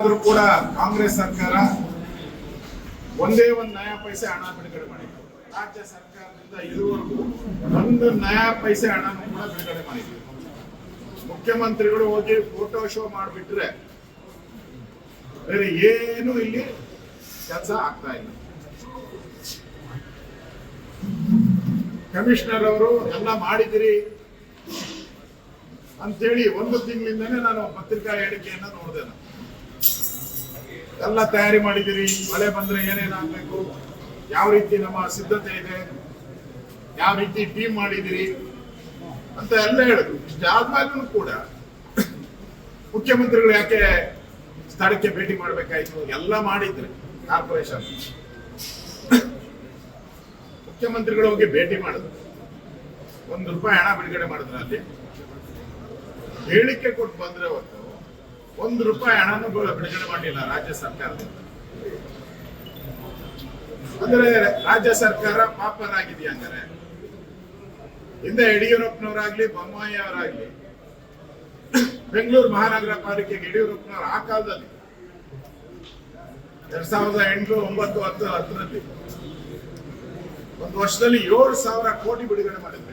ಆದ್ರೂ ಕೂಡ ಕಾಂಗ್ರೆಸ್ ಸರ್ಕಾರ ಒಂದೇ ಒಂದು ನಯಾ ಪೈಸೆ ಹಣ ಬಿಡುಗಡೆ ಮಾಡಿದ್ರು ರಾಜ್ಯ ಸರ್ಕಾರದಿಂದ ಇದುವರೆಗೂ ಒಂದು ನಯಾ ಪೈಸೆ ಹಣನೂ ಕೂಡ ಬಿಡುಗಡೆ ಮಾಡಿದ್ರು ಮುಖ್ಯಮಂತ್ರಿಗಳು ಹೋಗಿ ಫೋಟೋ ಶೋ ಮಾಡಿಬಿಟ್ರೆ ಬೇರೆ ಏನು ಇಲ್ಲಿ ಕೆಲಸ ಆಗ್ತಾ ಇಲ್ಲ. ಕಮಿಷನರ್ ಅವರು, ಎಲ್ಲ ಮಾಡಿದಿರಿ ಅಂತೇಳಿ ಒಂದು ತಿಂಗಳಿಂದನೇ ನಾನು ಪತ್ರಿಕಾ ಹೇಳಿಕೆಯನ್ನ ನೋಡಿದೆ ಎಲ್ಲ ತಯಾರಿ ಮಾಡಿದ್ದೀರಿ, ಮಳೆ ಬಂದ್ರೆ ಏನೇನಾಗಬೇಕು ಯಾವ ರೀತಿ ನಮ್ಮ ಸಿದ್ಧತೆ ಇದೆ, ಯಾವ ರೀತಿ ಟೀಮ್ ಮಾಡಿದಿರಿ ಅಂತ ಎಲ್ಲ ಹೇಳಿದ್ರು ಇಷ್ಟಾದ್ಮೇಲೂ ಕೂಡ ಮುಖ್ಯಮಂತ್ರಿಗಳು ಯಾಕೆ ಸ್ಥಳಕ್ಕೆ ಭೇಟಿ ಮಾಡ್ಬೇಕಾಯ್ತು? ಎಲ್ಲ ಮಾಡಿದ್ರೆ ಕಾರ್ಪೊರೇಷನ್. ಮುಖ್ಯಮಂತ್ರಿಗಳು ಹೋಗಿ ಭೇಟಿ ಮಾಡಿದ್ರು. ಒಂದು ರೂಪಾಯಿ ಹಣ ಬಿಡುಗಡೆ ಮಾಡಿದ್ರೆ ಅಲ್ಲಿ. ಹೇಳಿಕೆ ಕೊಟ್ಟು ಬಂದ್ರೆ ಹೊತ್ತು ಒಂದು ರೂಪಾಯಿ ಹಣನೂ ಬಿಡುಗಡೆ ಮಾಡಿಲ್ಲ ರಾಜ್ಯ ಸರ್ಕಾರದಿಂದ. ಅಂದ್ರೆ ರಾಜ್ಯ ಸರ್ಕಾರ ಪಾಪರಾಗಿದೆಯಾ ಹಂಗಾರೆ ಹಿಂದೆ ಯಡಿಯೂರಪ್ಪನವರಾಗ್ಲಿ, ಬೊಮ್ಮಾಯಿ ಅವರಾಗ್ಲಿ, ಬೆಂಗಳೂರು ಮಹಾನಗರ ಪಾಲಿಕೆಗೆ ಯಡಿಯೂರಪ್ಪನವರು ಆ ಕಾಲದಲ್ಲಿ. ಎರಡ್ ಸಾವಿರದ ಎಂಟು, ಒಂಬತ್ತು, ಹತ್ತು, ಹತ್ತರಲ್ಲಿ. ಒಂದು ವರ್ಷದಲ್ಲಿ ಏಳು ಸಾವಿರ ಕೋಟಿ ಬಿಡುಗಡೆ ಮಾಡಿದ್ರು.